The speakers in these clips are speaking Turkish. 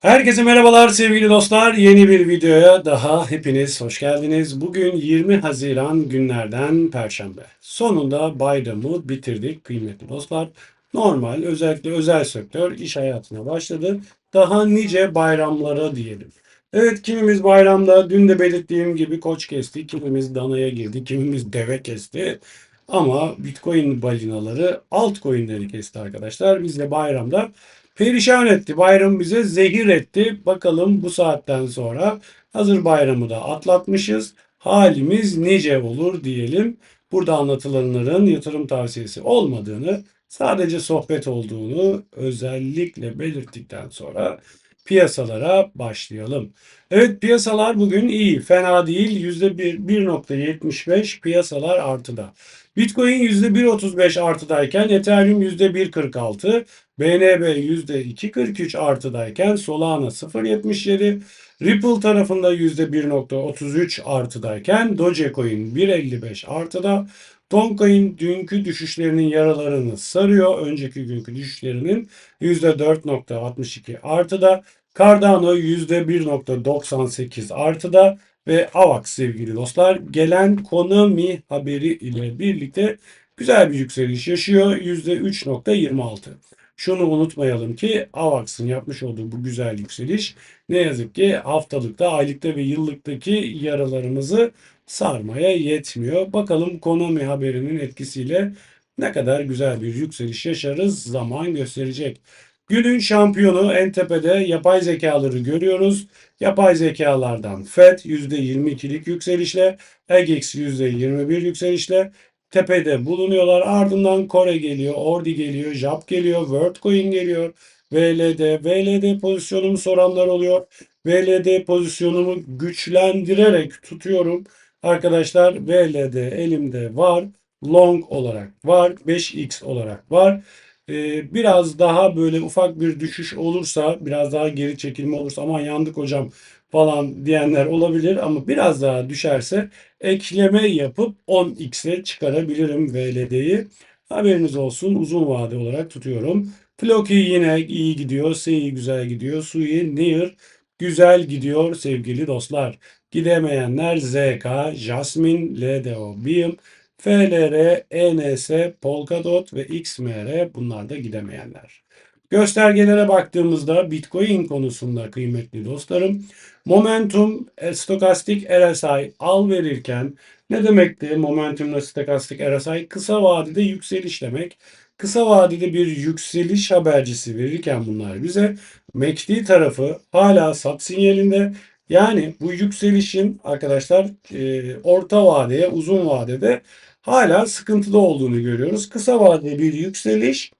Herkese merhabalar sevgili dostlar. Yeni bir videoya daha hepiniz hoş geldiniz. Bugün 20 Haziran günlerden Perşembe. Sonunda bayramı bitirdik kıymetli dostlar. Normal özellikle özel sektör iş hayatına başladı. Daha nice bayramlara diyelim. Evet kimimiz bayramda dün de belirttiğim gibi koç kesti, kimimiz danaya girdi, kimimiz deve kesti. Ama Bitcoin balinaları altcoin'leri kesti arkadaşlar. Biz de bayramda perişan etti. Bayram bize zehir etti. Bakalım bu saatten sonra hazır bayramı da atlatmışız. Halimiz nice olur diyelim. Burada anlatılanların yatırım tavsiyesi olmadığını, sadece sohbet olduğunu özellikle belirttikten sonra piyasalara başlayalım. Evet piyasalar bugün iyi, fena değil. %1, 1.75 piyasalar artıda. Bitcoin %1.35 artıdayken Ethereum %1.46, BNB %2.43 artıdayken Solana 0.77, Ripple tarafında %1.33 artıdayken Dogecoin 1.55 artıda, Toncoin dünkü düşüşlerinin yaralarını sarıyor. Önceki günkü düşüşlerinin %4.62 artıda. Cardano %1.98 artıda ve AVAX sevgili dostlar gelen Konami haberi ile birlikte güzel bir yükseliş yaşıyor. %3.26. Şunu unutmayalım ki AVAX'ın yapmış olduğu bu güzel yükseliş ne yazık ki haftalıkta, aylıkta ve yıllıktaki yaralarımızı sarmaya yetmiyor. Bakalım Konami haberinin etkisiyle ne kadar güzel bir yükseliş yaşarız zaman gösterecek. Günün şampiyonu en tepede yapay zekaları görüyoruz. Yapay zekalardan FED %22'lik yükselişle, EGX %21 yükselişle tepede bulunuyorlar. Ardından Kore geliyor, Ordi geliyor, JAP geliyor, WorldCoin geliyor, VLD, VLD pozisyonumu soranlar oluyor. VLD pozisyonumu güçlendirerek tutuyorum. Arkadaşlar VLD elimde var. Long olarak var. 5x olarak var. Ee, biraz daha böyle ufak bir düşüş olursa, biraz daha geri çekilme olursa aman yandık hocam falan diyenler olabilir ama biraz daha düşerse ekleme yapıp 10x'e çıkarabilirim VLD'yi. Haberiniz olsun uzun vade olarak tutuyorum. Floki yine iyi gidiyor. Sei güzel gidiyor. Sui, Near güzel gidiyor sevgili dostlar. Gidemeyenler ZK, Jasmine, LDO, BIM, FLR, ENS, Polkadot ve XMR bunlar da gidemeyenler. Göstergelere baktığımızda Bitcoin konusunda kıymetli dostlarım Momentum, e, stokastik RSI al verirken ne demekti momentumla stokastik RSI? Kısa vadede yükseliş demek. Kısa vadede bir yükseliş habercisi verirken bunlar bize MACD tarafı hala sat sinyalinde. Yani bu yükselişin arkadaşlar e, orta vadeye uzun vadede hala sıkıntıda olduğunu görüyoruz. Kısa vadede bir yükseliş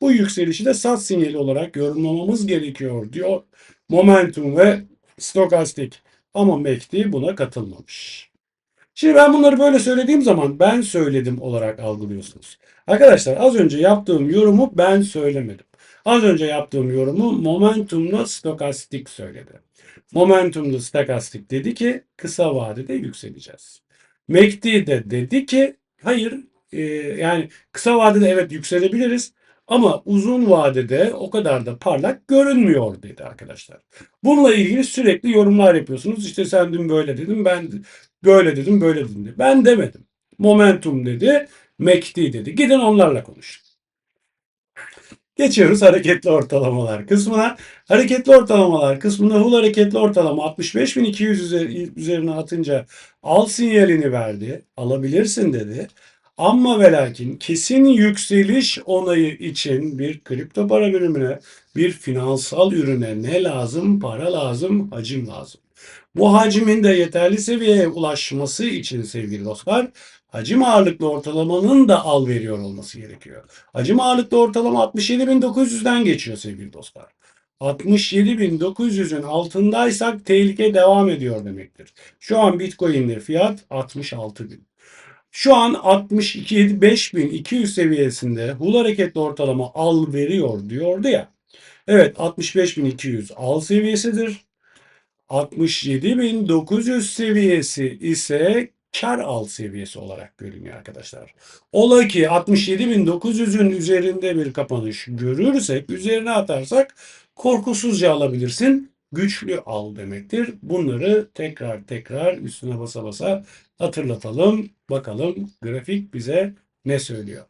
bu yükselişi de sat sinyali olarak yorumlamamız gerekiyor diyor. Momentum ve stokastik ama MACD buna katılmamış. Şimdi ben bunları böyle söylediğim zaman ben söyledim olarak algılıyorsunuz. Arkadaşlar az önce yaptığım yorumu ben söylemedim. Az önce yaptığım yorumu momentumla stokastik söyledi. Momentumlu stokastik dedi ki kısa vadede yükseleceğiz. MACD de dedi ki hayır e, yani kısa vadede evet yükselebiliriz ama uzun vadede o kadar da parlak görünmüyor dedi arkadaşlar. Bununla ilgili sürekli yorumlar yapıyorsunuz. İşte sen dün böyle dedin, ben böyle dedim, böyle dedim. Ben demedim. Momentum dedi, MACD dedi. Gidin onlarla konuşun. Geçiyoruz hareketli ortalamalar kısmına. Hareketli ortalamalar kısmında Hull hareketli ortalama 65.200 üzerine atınca al sinyalini verdi. Alabilirsin dedi. Ama ve lakin kesin yükseliş onayı için bir kripto para birimine, bir finansal ürüne ne lazım? Para lazım, hacim lazım. Bu hacmin de yeterli seviyeye ulaşması için sevgili dostlar, hacim ağırlıklı ortalamanın da al veriyor olması gerekiyor. Hacim ağırlıklı ortalama 67.900'den geçiyor sevgili dostlar. 67.900'ün altındaysak tehlike devam ediyor demektir. Şu an Bitcoin'de fiyat 66.000. Şu an 62.5200 seviyesinde Hull hareketli ortalama al veriyor diyordu ya. Evet 65.200 al seviyesidir. 67.900 seviyesi ise kar al seviyesi olarak görünüyor arkadaşlar. Ola ki 67.900'ün üzerinde bir kapanış görürsek, üzerine atarsak Korkusuzca alabilirsin. Güçlü al demektir. Bunları tekrar tekrar üstüne basa basa hatırlatalım. Bakalım grafik bize ne söylüyor.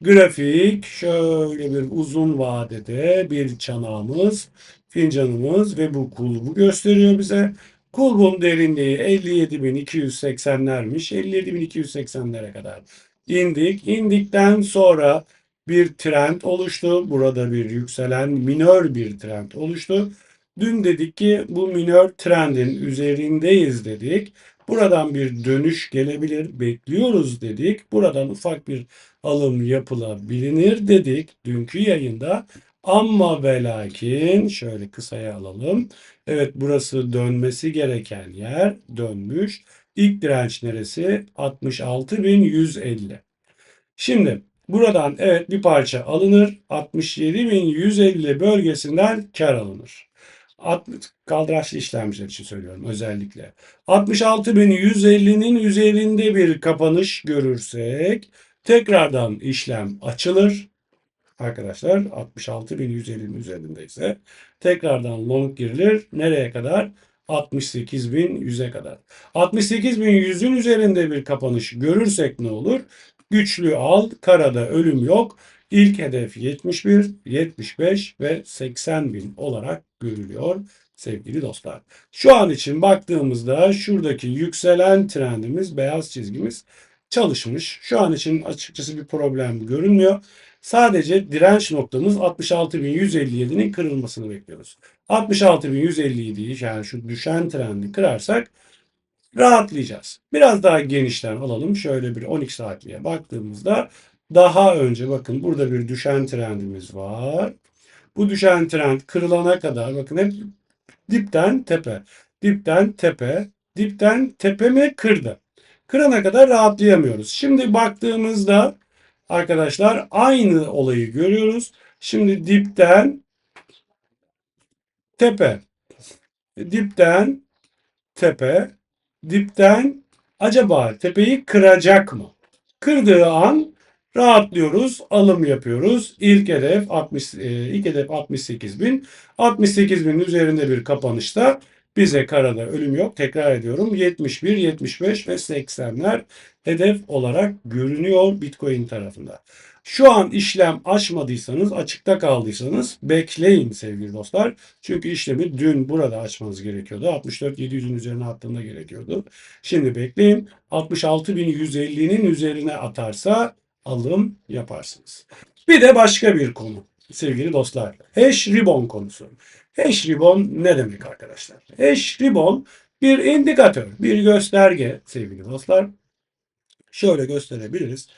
Grafik şöyle bir uzun vadede bir çanağımız, fincanımız ve bu kulbu gösteriyor bize. Kulbun derinliği 57.280'lermiş. 57.280'lere kadar indik. İndikten sonra bir trend oluştu. Burada bir yükselen minör bir trend oluştu. Dün dedik ki bu minör trendin üzerindeyiz dedik. Buradan bir dönüş gelebilir, bekliyoruz dedik. Buradan ufak bir alım yapılabilir dedik dünkü yayında. Ama ve şöyle kısaya alalım. Evet burası dönmesi gereken yer dönmüş. İlk direnç neresi? 66.150. Şimdi buradan evet bir parça alınır. 67.150 bölgesinden kar alınır. Kaldıraçlı işlemciler için söylüyorum özellikle. 66.150'nin üzerinde bir kapanış görürsek tekrardan işlem açılır. Arkadaşlar 66.150'nin üzerindeyse tekrardan long girilir. Nereye kadar? 68.100'e kadar. 68.100'ün üzerinde bir kapanış görürsek ne olur? Güçlü al, karada ölüm yok. İlk hedef 71, 75 ve 80 bin olarak görülüyor sevgili dostlar. Şu an için baktığımızda şuradaki yükselen trendimiz, beyaz çizgimiz çalışmış. Şu an için açıkçası bir problem görünmüyor. Sadece direnç noktamız 66.157'nin kırılmasını bekliyoruz. 66.157'yi yani şu düşen trendi kırarsak rahatlayacağız. Biraz daha genişten alalım. Şöyle bir 12 saatliğe baktığımızda daha önce bakın burada bir düşen trendimiz var. Bu düşen trend kırılana kadar bakın hep dipten tepe, dipten tepe, dipten tepe mi kırdı. Kırana kadar rahatlayamıyoruz. Şimdi baktığımızda arkadaşlar aynı olayı görüyoruz. Şimdi dipten tepe, dipten tepe, dipten acaba tepeyi kıracak mı? Kırdığı an rahatlıyoruz, alım yapıyoruz. İlk hedef 60 e, ilk hedef 68 bin. 68 bin üzerinde bir kapanışta bize karada ölüm yok. Tekrar ediyorum 71, 75 ve 80'ler hedef olarak görünüyor Bitcoin tarafında. Şu an işlem açmadıysanız, açıkta kaldıysanız bekleyin sevgili dostlar. Çünkü işlemi dün burada açmanız gerekiyordu. 64.700'ün üzerine attığında gerekiyordu. Şimdi bekleyin. 66.150'nin üzerine atarsa alım yaparsınız. Bir de başka bir konu sevgili dostlar. Hash ribbon konusu. Hash ribbon ne demek arkadaşlar? Hash ribbon bir indikatör, bir gösterge sevgili dostlar. Şöyle gösterebiliriz.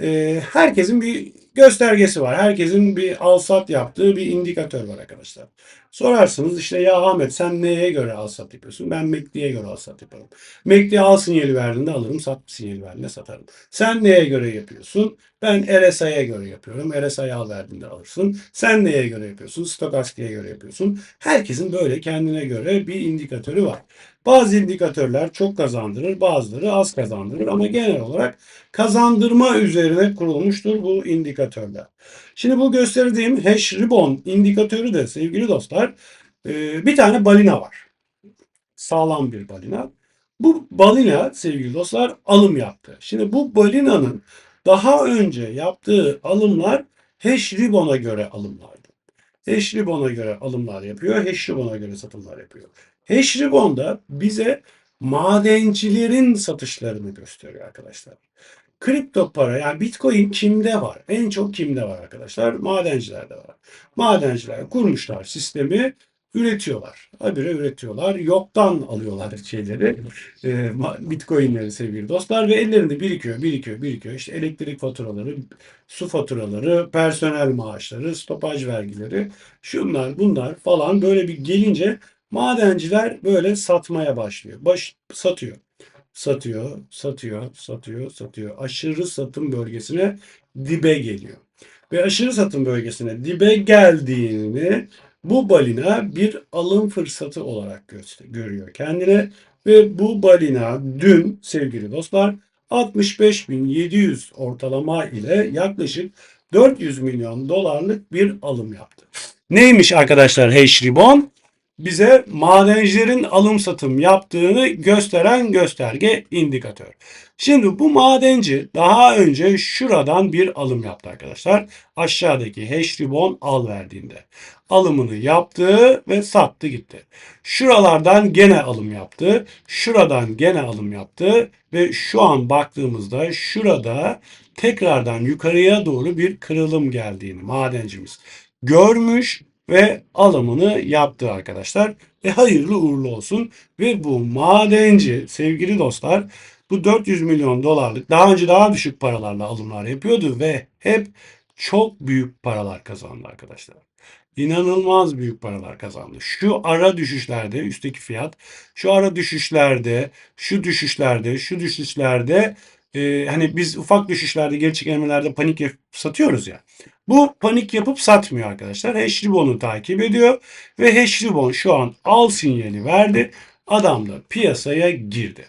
Ee, herkesin bir göstergesi var. Herkesin bir alsat yaptığı bir indikatör var arkadaşlar. Sorarsınız işte ya Ahmet sen neye göre alsat yapıyorsun? Ben MACD'ye göre alsat yaparım. MACD al sinyali verdiğinde alırım, sat sinyali verdiğinde satarım. Sen neye göre yapıyorsun? Ben RSI'ye göre yapıyorum. RSI al verdiğinde alırsın. Sen neye göre yapıyorsun? Stokastik'e göre yapıyorsun. Herkesin böyle kendine göre bir indikatörü var. Bazı indikatörler çok kazandırır, bazıları az kazandırır ama genel olarak kazandırma üzerine kurulmuştur bu indikatörler. Şimdi bu gösterdiğim hash ribbon indikatörü de sevgili dostlar e, bir tane balina var. Sağlam bir balina. Bu balina sevgili dostlar alım yaptı. Şimdi bu balinanın daha önce yaptığı alımlar hash ribbon'a göre alımlardı. Hash ribbon'a göre alımlar yapıyor. Hash ribbon'a göre satımlar yapıyor. Hash ribbon da bize madencilerin satışlarını gösteriyor arkadaşlar. Kripto para yani Bitcoin kimde var? En çok kimde var arkadaşlar? Madencilerde var. Madenciler kurmuşlar sistemi üretiyorlar. Habire üretiyorlar. Yoktan alıyorlar şeyleri. E, Bitcoin'leri sevgili dostlar ve ellerinde birikiyor, birikiyor, birikiyor. İşte elektrik faturaları, su faturaları, personel maaşları, stopaj vergileri, şunlar bunlar falan böyle bir gelince madenciler böyle satmaya başlıyor. Baş, satıyor satıyor, satıyor, satıyor, satıyor. Aşırı satım bölgesine dibe geliyor. Ve aşırı satım bölgesine dibe geldiğini bu balina bir alım fırsatı olarak görüyor kendine. Ve bu balina dün sevgili dostlar 65.700 ortalama ile yaklaşık 400 milyon dolarlık bir alım yaptı. Neymiş arkadaşlar hash ribbon? Bize madencilerin alım satım yaptığını gösteren gösterge indikatör. Şimdi bu madenci daha önce şuradan bir alım yaptı arkadaşlar. Aşağıdaki hash ribbon al verdiğinde. Alımını yaptı ve sattı gitti. Şuralardan gene alım yaptı. Şuradan gene alım yaptı ve şu an baktığımızda şurada tekrardan yukarıya doğru bir kırılım geldiğini madencimiz görmüş ve alımını yaptı arkadaşlar. Ve hayırlı uğurlu olsun. Ve bu madenci sevgili dostlar bu 400 milyon dolarlık daha önce daha düşük paralarla alımlar yapıyordu ve hep çok büyük paralar kazandı arkadaşlar. İnanılmaz büyük paralar kazandı. Şu ara düşüşlerde üstteki fiyat, şu ara düşüşlerde, şu düşüşlerde, şu düşüşlerde e, hani biz ufak düşüşlerde geri çekilmelerde panik yapıp satıyoruz ya. Bu panik yapıp satmıyor arkadaşlar. Hash takip ediyor ve Hash şu an al sinyali verdi. Adam da piyasaya girdi.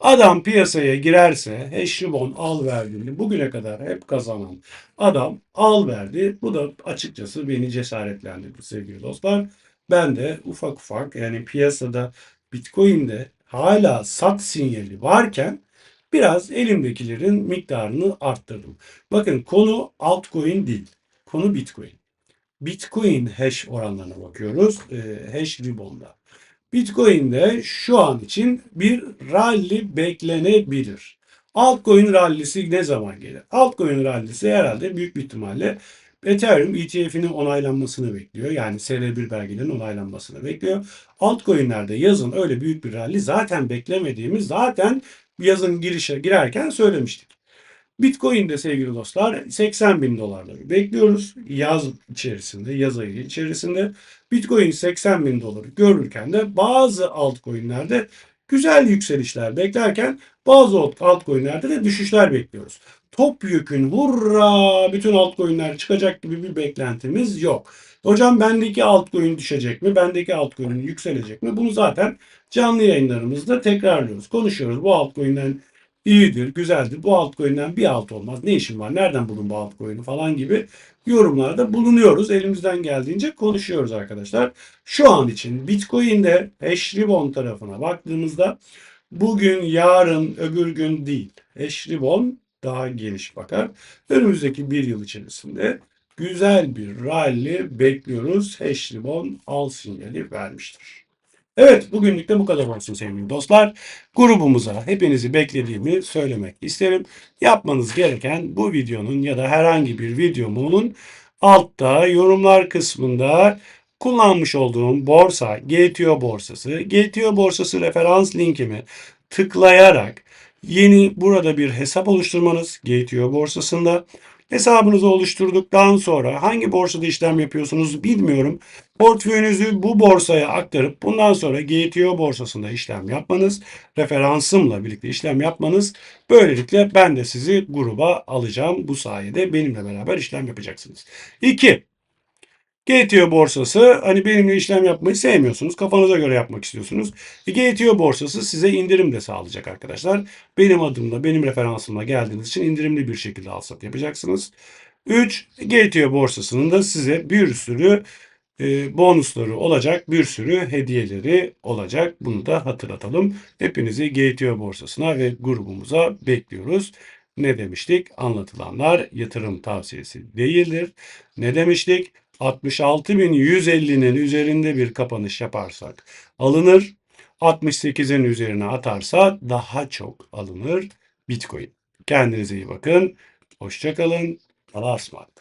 Adam piyasaya girerse hash al verdiğinde bugüne kadar hep kazanan adam al verdi. Bu da açıkçası beni cesaretlendirdi sevgili dostlar. Ben de ufak ufak yani piyasada Bitcoin'de hala sat sinyali varken biraz elimdekilerin miktarını arttırdım. Bakın konu altcoin değil. Konu Bitcoin. Bitcoin hash oranlarına bakıyoruz. E, hash ribbon'da. Bitcoin'de şu an için bir rally beklenebilir. Altcoin rallisi ne zaman gelir? Altcoin rallisi herhalde büyük bir ihtimalle Ethereum ETF'inin onaylanmasını bekliyor. Yani SR1 belgelerinin onaylanmasını bekliyor. Altcoin'lerde yazın öyle büyük bir rally zaten beklemediğimiz zaten yazın girişe girerken söylemiştik. Bitcoin'de sevgili dostlar 80 bin dolarları bekliyoruz. Yaz içerisinde, yaz ayı içerisinde. Bitcoin 80 bin doları görürken de bazı altcoin'lerde güzel yükselişler beklerken bazı altcoin'lerde de düşüşler bekliyoruz. Top yükün hurra bütün altcoin'ler çıkacak gibi bir beklentimiz yok. Hocam bendeki altcoin düşecek mi? Bendeki altcoin yükselecek mi? Bunu zaten canlı yayınlarımızda tekrarlıyoruz. Konuşuyoruz. Bu altcoin'den iyidir, güzeldir. Bu altcoin'den bir alt olmaz. Ne işin var? Nereden bulun bu altcoin'i falan gibi yorumlarda bulunuyoruz. Elimizden geldiğince konuşuyoruz arkadaşlar. Şu an için Bitcoin'de hash ribbon tarafına baktığımızda bugün, yarın, öbür gün değil. Hash ribbon daha geniş bakar. Önümüzdeki bir yıl içerisinde güzel bir rally bekliyoruz. Hash ribbon al sinyali vermiştir. Evet bugünlük de bu kadar olsun sevgili dostlar. Grubumuza hepinizi beklediğimi söylemek isterim. Yapmanız gereken bu videonun ya da herhangi bir videomun altta yorumlar kısmında kullanmış olduğum borsa GTO borsası, GTO borsası referans linkimi tıklayarak yeni burada bir hesap oluşturmanız GTO borsasında Hesabınızı oluşturduktan sonra hangi borsada işlem yapıyorsunuz bilmiyorum. Portföyünüzü bu borsaya aktarıp bundan sonra GTO borsasında işlem yapmanız, referansımla birlikte işlem yapmanız böylelikle ben de sizi gruba alacağım. Bu sayede benimle beraber işlem yapacaksınız. 2. GTO borsası hani benimle işlem yapmayı sevmiyorsunuz. Kafanıza göre yapmak istiyorsunuz. E, GTO borsası size indirim de sağlayacak arkadaşlar. Benim adımla, benim referansımla geldiğiniz için indirimli bir şekilde alsat yapacaksınız. 3. GTO borsasının da size bir sürü e, bonusları olacak, bir sürü hediyeleri olacak. Bunu da hatırlatalım. Hepinizi GTO borsasına ve grubumuza bekliyoruz. Ne demiştik? Anlatılanlar yatırım tavsiyesi değildir. Ne demiştik? 66.150'nin üzerinde bir kapanış yaparsak alınır. 68'in üzerine atarsa daha çok alınır Bitcoin. Kendinize iyi bakın. Hoşçakalın. Allah'a ısmarladık.